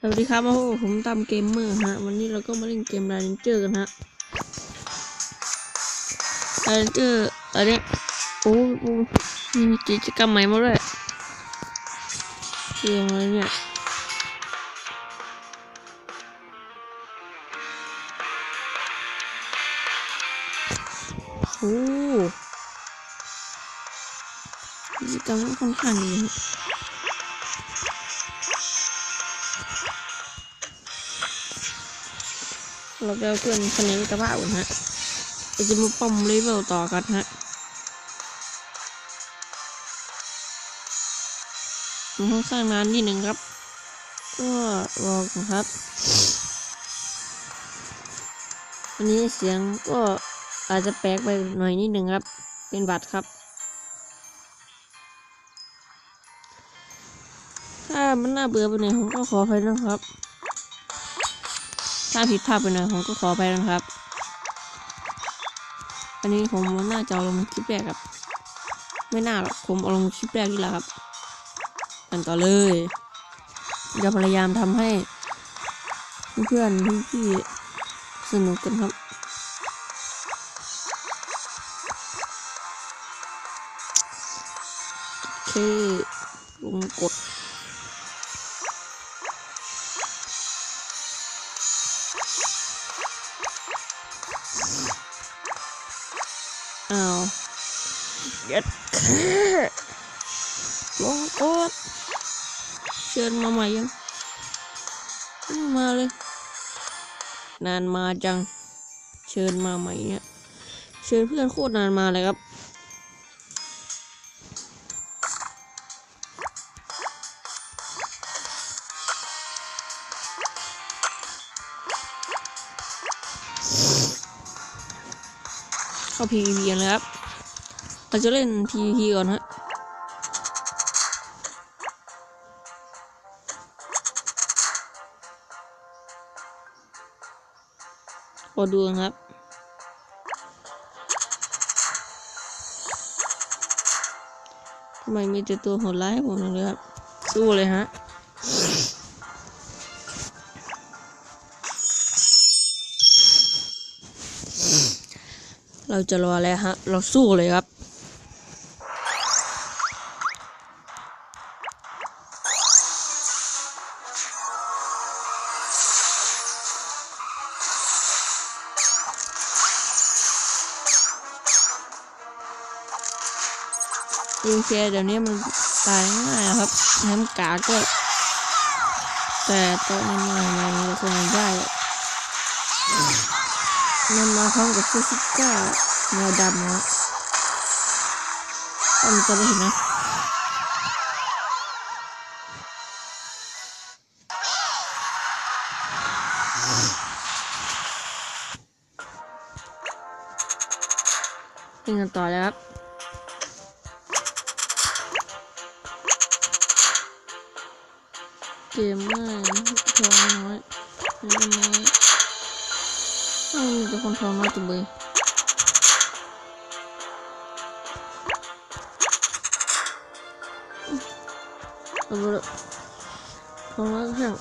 สวัสดีครับโอ้ผมตามเกมเมอร์ฮะ วันนี้เราก็มาเล่นเกม r ร n เจอร์กันฮะ r ร n เจอร์อันเนี้ยโอ้โหมีกิจกรรมใหม่มาด้วยเกมอะไรเนี่ยโอ้กิจกรรมค่อนข้างดีฮะ เราจะเอาเพื่อนคะแนนมิตรภาพกันฮะจะมาปอมเลเวลต่อกันฮะผมค่อนข้างนานนิดหนึ่งครับ ก็รอครับ วันนี้เสียงก็อาจจะแปลกไปหน่อยนิดหนึ่งครับ เป็นบัตรครับ ถ้ามันน่าเบื่อไปหน่อยผมก็ขออภัยนะครับ ถ้าผิดพลาดไปหน่อยผมก็ขอไปนะครับ อันนี้ผมน่าจะลงคลิปแรกครับ ไม่น่าหรอกผมเอาลงคลิปแรกนี่แหละครับกันต่อเลยจะพยายามทำให้ เพื่อนๆพี่ๆสนุกกันครับโอเคลงกด เย็ดลงกดเชิญมาใหม่ยังไม่มาเลย นานมาจัง เชิญมาใหม่เนี่ย เชิญเพื่อนโคตรนานมาเลยครับเข้า PVP กันเลยครับ เราจะเล่น PVP ก่อนฮะขอดูนะครับ ทำไมมีแต่ตัวโหดร้ายให้ผมเลยครับ สู้เลยฮะ เราจะรอแล้วฮะ เราสู้เลยครับ ยิงเคเดี๋ยวนี้มันตายง่ายครับแถมกาก็แต่โตอนนี้มาใหม่คงไม่ได้มันมาพร้อมกับซูซิก้าแมวดำนะก็มันจะได้เห็นนะเล่นกันต่อแล้วครับ เกมง่ายทองน้อยเล่นน้อยอ้าวมีแต่คนทองน้อยจังเลยเอาไปละทองน้อยก็ช่ง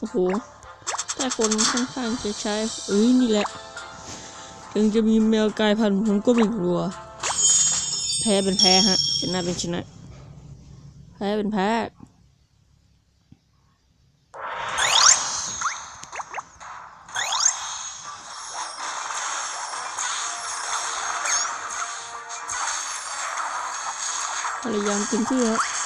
โอ้โหแต่คนค่อนข้างจะใช้เอ้ยนี่แหละ ถึงจะมีแมวกลายพันธุ์ผมก็ไม่กลัว แพ้เป็นแพ้ฮะ ชนะเป็นชนะ แพ้เป็นแพ้พยายามเต็มที่ครับ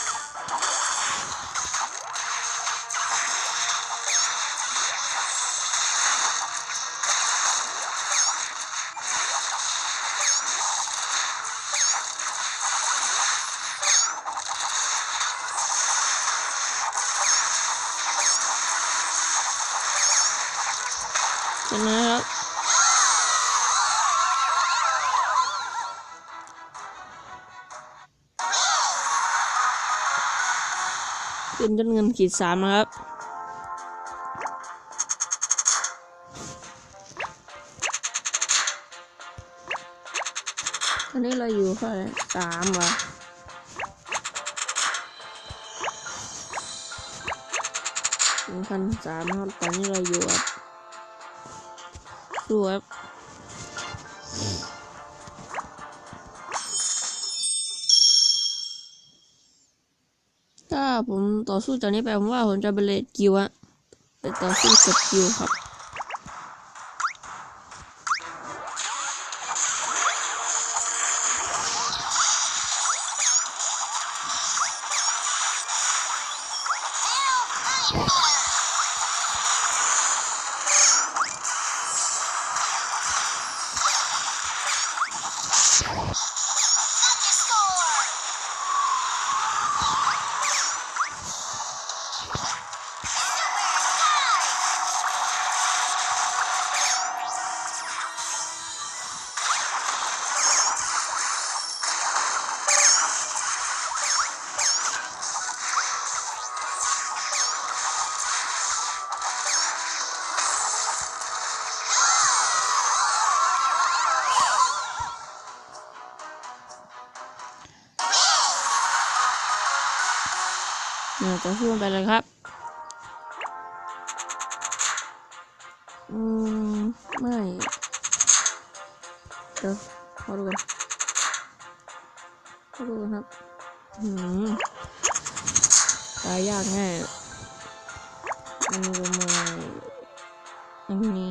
ชนะครับขึ้นจนเงินขีดสามนะครับตอนนี้เราอยู่เท่าไรสามเหรอหนึ่งพันสามครับตอนนี้เราอยู่ครับ ดูครับถ้าผมต่อสู้จากนี้ไปผมว่าผมจะเป็นเลดกิวอะไปต่อสู้กับกิวครับ เนี่ยต่อสู้กันไปเลยครับ อืม ไม่เดี๋ยวขอดูกันขอดูกันครับอืมตายยากแน่อันนี้ก็ไม่อันนี้ไม่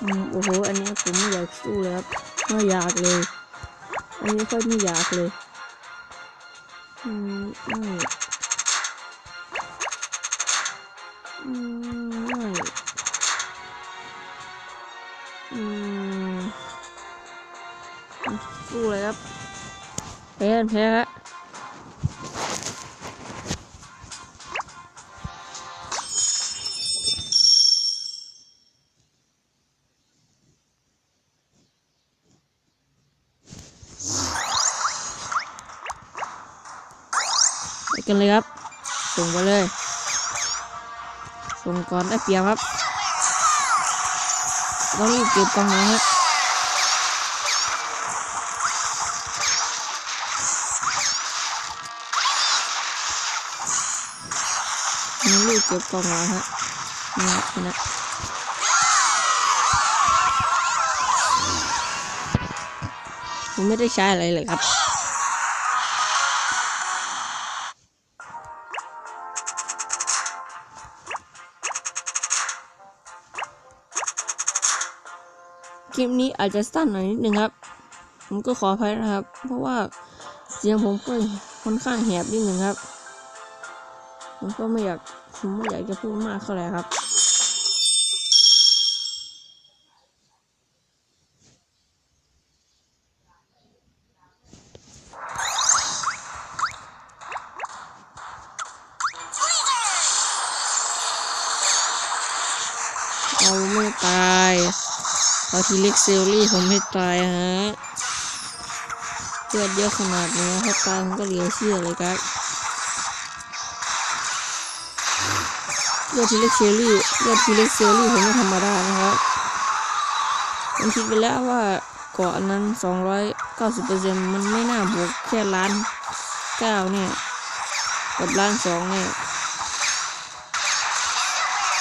อืมโอ้โห อันนี้ผมไม่อยากสู้เลยครับไม่อยากเลย อันนี้ค่อยไม่อยากเลย อืมไม่อืมไม่อืมสู้เลยครับแพ้กันแพ้ครับ กันเลยครับ ส่งไปเลย ส่งก่อนได้เปียครับต้องรีบเก็บกองนะครับนี่รีบเก็บกองแล้วฮะนี่ครับนะผมไม่ได้ใช้อะไรเลยครับ คลิปนี้อาจจะสั้นหน่อยนิดนึงครับ ผมก็ขออภัยนะครับ เพราะว่าเสียงผมก็ค่อนข้างแหบนิดนึงครับ ผมก็ไม่อยากผมไม่อยากจะพูดมากเท่าไหร่ครับเอาไม่ตาย เอาทีเล็กเซลลี่ผมไม่ตายฮะเลือดเยอะขนาดนี้ถ้าตายผมก็เหลือเชื่อเลยครับเลือดทีเล็กเซลลี่เลือดทีเล็กเซลลี่ผมไม่ธรรมดานะครับผมคิดไปแล้วว่าเกาะอันนั้น 290%มันไม่น่าบวกแค่ล้านเก้าเนี่ย กับล้านสองเนี่ย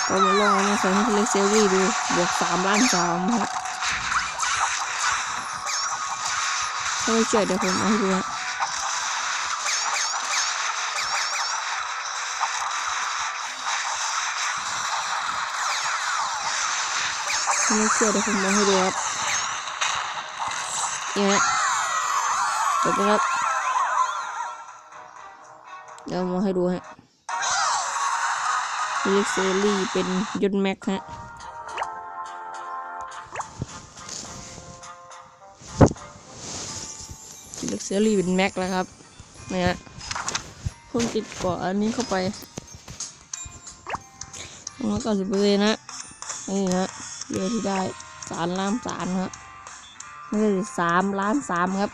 เราลองเอามาใส่ให้ทีเล็กเซลลี่ดู บวกสามล้านสามครับ ถ้าไม่เชื่อเดี๋ยวผมเอาให้ดูฮะไม่เชื่อเดี๋ยวผมเอาให้ดูครับเนี่ฮะเดี๋ยวนะครับ เดี๋ยวมาให้ดูฮะเล็กเซอรี่เป็นยนแม็กฮะ อรี่เป็นแม็กแล้วครับนี่ฮะเพิ่งติดเกาะอันนี้เข้าไปร้อยเก้าสิบเปอร์เซ็นต์นะนี่ฮะเยอะที่ได้สามล้านสามครับไม่ใช่สามล้านสามครับ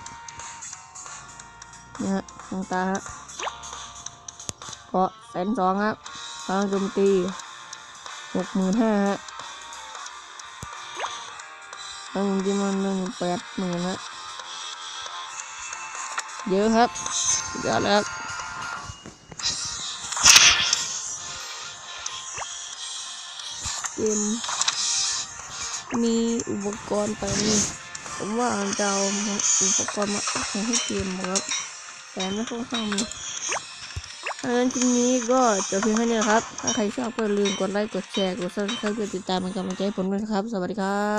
นี่ฮะดวงตาฮะเกาะแสนสองครับพลังโจมตีหกหมื่นห้าฮะพลังโจมตีมันหนึ่งแปดหมื่นฮะ เยอะครับสุดยอดแล้วเกมมีอุปกรณ์ไปนี่ผมว่าจะเอาอุปกรณ์มาอัพให้เกมครับแต่ไม่ค่อนข้างมีดังนั้นคลิปนี้ก็จบเพียงแค่นี้ครับ ถ้าใครชอบก็อย่าลืมกดไลค์ กดแชร์ กดซับสไครต์กดติดตามเป็นกำลังใจให้ผมด้วยนะครับ สวัสดีครับ